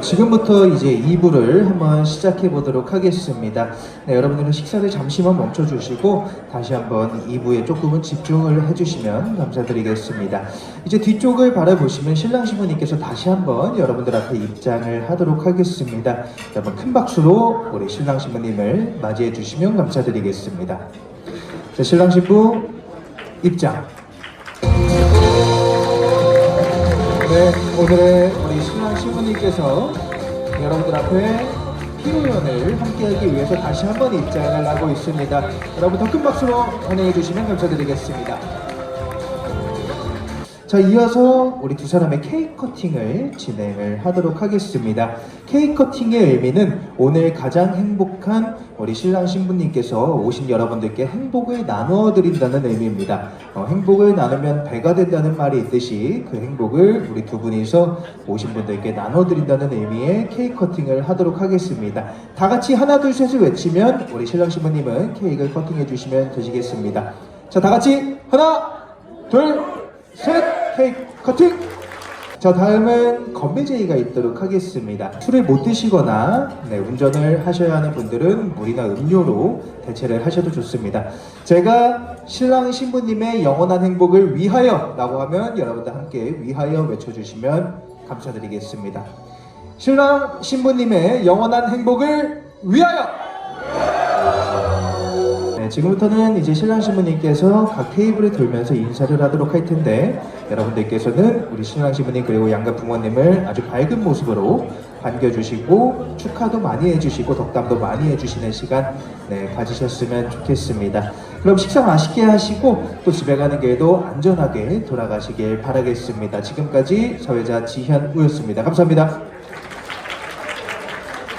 지금부터 이제 2부를 한번 시작해 보도록 하겠습니다. 네, 여러분들은 식사를 잠시만 멈춰 주시고 다시 한번 2부에 조금은 집중을 해 주시면 감사드리겠습니다. 이제 뒤쪽을 바라보시면 신랑 신부님께서 다시 한번 여러분들 앞에 입장을 하도록 하겠습니다. 여러분 큰 박수로 우리 신랑 신부님을 맞이해 주시면 감사드리겠습니다. 자, 신랑 신부 입장. 네, 오늘의 우리 신랑 신부님께서 여러분들 앞에 피로연을 함께하기 위해서 다시 한번 입장을 하고 있습니다. 여러분 더 큰 박수로 환영해 주시면 감사드리겠습니다. 자, 이어서 우리 두 사람의 케이크 커팅을 진행을 하도록 하겠습니다. 케이크 커팅의 의미는 오늘 가장 행복한 우리 신랑 신부님께서 오신 여러분들께 행복을 나누어 드린다는 의미입니다. 어, 행복을 나누면 배가 된다는 말이 있듯이 그 행복을 우리 두 분이서 오신 분들께 나눠 드린다는 의미의 케이크 커팅을 하도록 하겠습니다. 다 같이 하나 둘 셋을 외치면 우리 신랑 신부님은 케이크를 커팅해 주시면 되시겠습니다. 자, 다 같이 하나 둘 셋 케이크 커팅! 자 다음은 건배제의가 있도록 하겠습니다. 술을 못 드시거나 네, 운전을 하셔야 하는 분들은 물이나 음료로 대체를 하셔도 좋습니다. 제가 신랑 신부님의 영원한 행복을 위하여 라고 하면 여러분들 함께 위하여 외쳐주시면 감사드리겠습니다. 신랑 신부님의 영원한 행복을 위하여! 네, 지금부터는 이제 신랑 신부님께서 각 테이블을 돌면서 인사를 하도록 할 텐데 여러분들께서는 우리 신랑 신부님 그리고 양가 부모님을 아주 밝은 모습으로 반겨주시고 축하도 많이 해주시고 덕담도 많이 해주시는 시간 네, 가지셨으면 좋겠습니다. 그럼 식사 맛있게 하시고 또 집에 가는 길도 안전하게 돌아가시길 바라겠습니다. 지금까지 사회자 지현우였습니다. 감사합니다.